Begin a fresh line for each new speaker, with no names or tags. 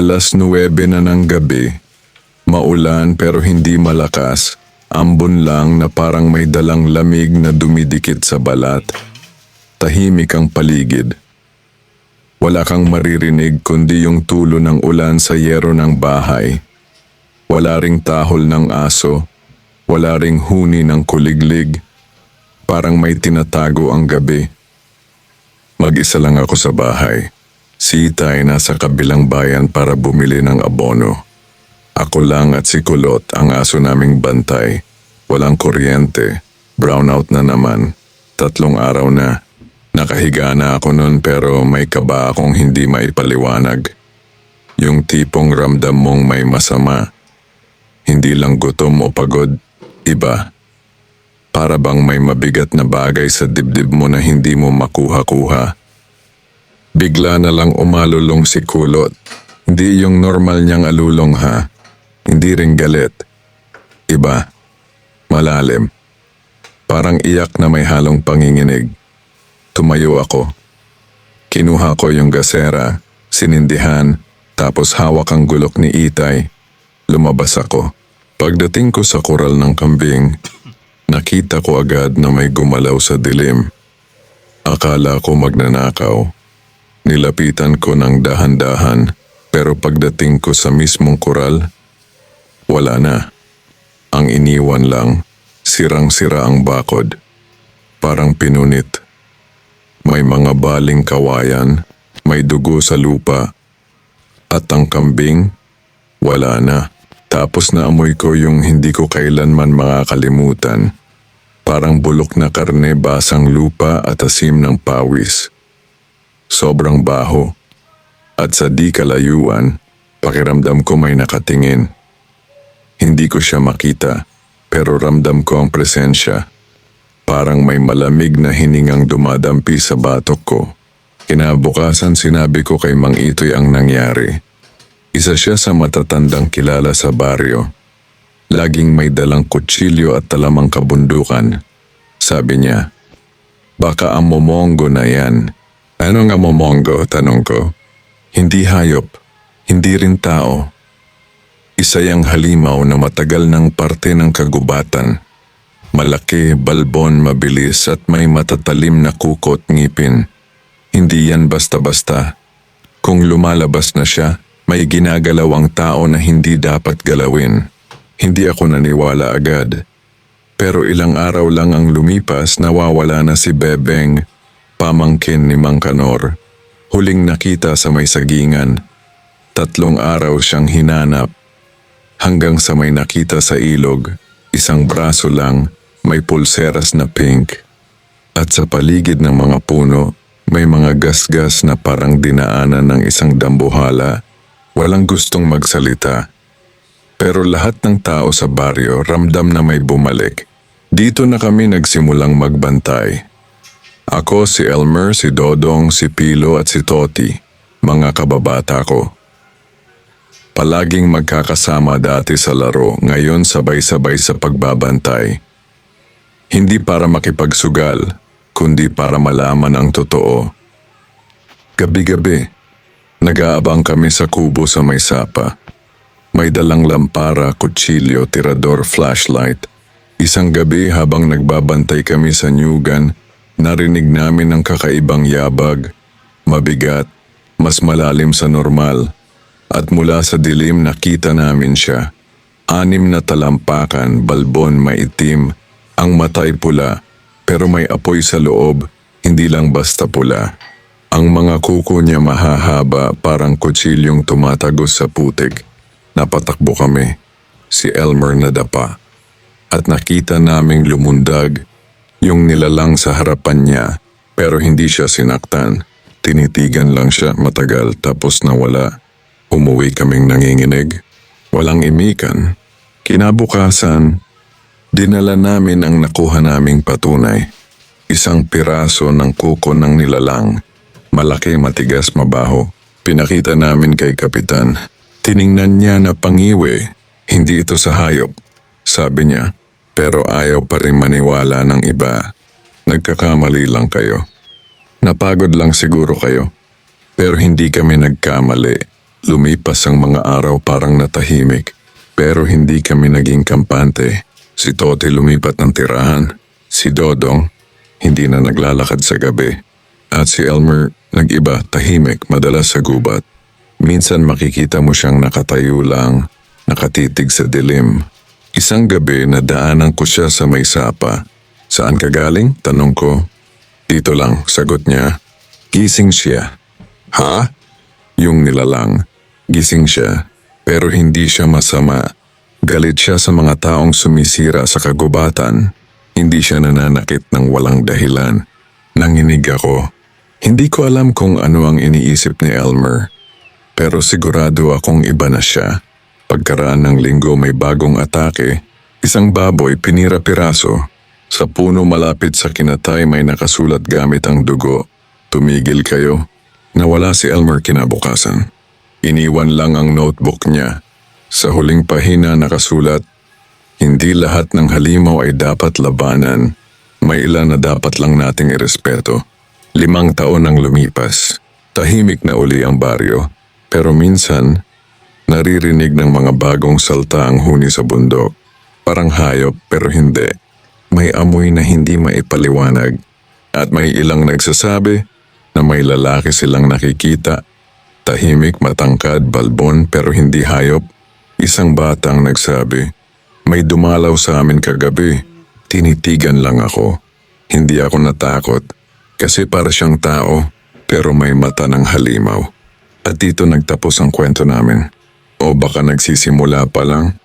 Alas 9 na ng gabi. Maulan pero hindi malakas. Ambon lang na parang may dalang lamig na dumidikit sa balat. Tahimik ang paligid. Wala kang maririnig kundi yung tulo ng ulan sa yero ng bahay. Wala ring tahol ng aso. Wala ring huni ng kuliglig. Parang may tinatago ang gabi. Mag-isa lang ako sa bahay. Si Itay nasa kabilang bayan para bumili ng abono. Ako lang at si Kulot ang aso naming bantay. Walang kuryente. Brownout na naman. Tatlong araw na. Nakahiga na ako noon pero may kaba akong hindi maipaliwanag. Yung tipong ramdam mong may masama. Hindi lang gutom o pagod. Iba. Para bang may mabigat na bagay sa dibdib mo na hindi mo makuha-kuha. Bigla na lang umalulong si Kulot. Hindi yung normal niyang alulong ha. Hindi rin galit. Iba. Malalim. Parang iyak na may halong panginginig. Tumayo ako. Kinuha ko yung gasera, sinindihan, tapos hawak ang gulok ni Itay. Lumabas ako. Pagdating ko sa koral ng kambing, nakita ko agad na may gumalaw sa dilim. Akala ko magnanakaw. Nilapitan ko ng dahan-dahan pero pagdating ko sa mismong koral, wala na. Ang iniwan lang, sirang-sira ang bakod. Parang pinunit. May mga baling kawayan, may dugo sa lupa. At ang kambing, wala na. Tapos naamoy ko yung hindi ko kailanman makakalimutan. Parang bulok na karne basang lupa at asim ng pawis. Sobrang baho. At sa di kalayuan, pakiramdam ko may nakatingin. Hindi ko siya makita, pero ramdam ko ang presensya. Parang may malamig na hiningang dumadampi sa batok ko. Kinabukasan sinabi ko kay Mang Itoy ang nangyari. Isa siya sa matatandang kilala sa baryo. Laging may dalang kutsilyo at talamang kabundukan. Sabi niya, baka ang momongo na yan. Ano nga momongo? Tanong ko. Hindi hayop, hindi rin tao. Isa yang halimaw na matagal ng parte ng kagubatan. Malaki, balbon, mabilis at may matatalim na kukot ngipin. Hindi yan basta-basta. Kung lumalabas na siya, may ginagalaw ang tao na hindi dapat galawin. Hindi ako naniwala agad. Pero ilang araw lang ang lumipas nawawala na si Bebeng, pamangkin ni Mang Kanor. Huling nakita sa may sagingan. Tatlong araw siyang hinanap hanggang sa may nakita sa ilog, isang braso lang, may pulseras na pink. At sa paligid ng mga puno, may mga gasgas na parang dinaanan ng isang dambuhala. Walang gustong magsalita. Pero lahat ng tao sa baryo ramdam na may bumalik. Dito na kami nagsimulang magbantay. Ako si Elmer, si Dodong, si Pilo at si Toti, mga kababata ko. Palaging magkakasama dati sa laro, ngayon sabay-sabay sa pagbabantay. Hindi para makipagsugal, kundi para malaman ang totoo. Gabi-gabi, nag-aabang kami sa kubo sa may sapa. May dalang lampara, kutsilyo, tirador, flashlight. Isang gabi habang nagbabantay kami sa nyugan, narinig namin ang kakaibang yabag, mabigat, mas malalim sa normal. At mula sa dilim nakita namin siya. Anim na talampakan, balbon, maitim, ang matay pula, pero may apoy sa loob, hindi lang basta pula. Ang mga kuko niya mahahaba parang kutsilyong tumatagos sa putik. Napatakbo kami. Si Elmer nadapa. At nakita naming lumundag yung nilalang sa harapan niya pero hindi siya sinaktan. Tinitigan lang siya matagal tapos nawala. Umuwi kaming nanginginig. Walang imikan. Kinabukasan, dinala namin ang nakuha naming patunay. Isang piraso ng kuko ng nilalang. Malaki, matigas, mabaho. Pinakita namin kay Kapitan. Tiningnan niya na pangiwi. Hindi ito sa hayop. Sabi niya, pero ayaw pa rin maniwala ng iba. Nagkakamali lang kayo. Napagod lang siguro kayo. Pero hindi kami nagkamali. Lumipas ang mga araw parang natahimik, pero hindi kami naging kampante. Si Tote lumipat ng tirahan. Si Dodong, hindi na naglalakad sa gabi. At si Elmer, nag-iba, tahimik, madalas sa gubat. Minsan makikita mo siyang nakatayo lang, nakatitig sa dilim. Isang gabi nadaanan ko siya sa may sapa. Saan ka galing? Tanong ko. Dito lang, sagot niya. Gising siya. Ha? Yung nilalang. Gising siya, pero hindi siya masama. Galit siya sa mga taong sumisira sa kagubatan. Hindi siya nananakit ng walang dahilan. Nanginig ako. Hindi ko alam kung ano ang iniisip ni Elmer. Pero sigurado akong iba na siya. Pagkaraan ng linggo may bagong atake. Isang baboy pinira-piraso. Sa puno malapit sa kinatay may nakasulat gamit ang dugo. Tumigil kayo. Nawala si Elmer kinabukasan. Iniwan lang ang notebook niya. Sa huling pahina nakasulat, Hindi lahat ng halimaw ay dapat labanan. May ilan na dapat lang nating irespeto. Limang taon ang lumipas. Tahimik na uli ang baryo. Pero minsan, naririnig ng mga bagong salta ang huni sa bundok. Parang hayop pero hindi. May amoy na hindi maipaliwanag. At may ilang nagsasabi na may lalaki silang nakikita. Tahimik, matangkad, balbon pero hindi hayop. Isang batang nagsabi, May dumalaw sa amin kagabi. Tinitigan lang ako. Hindi ako natakot kasi para siyang tao pero may mata ng halimaw. At dito nagtapos ang kwento namin. O baka nagsisimula pa lang.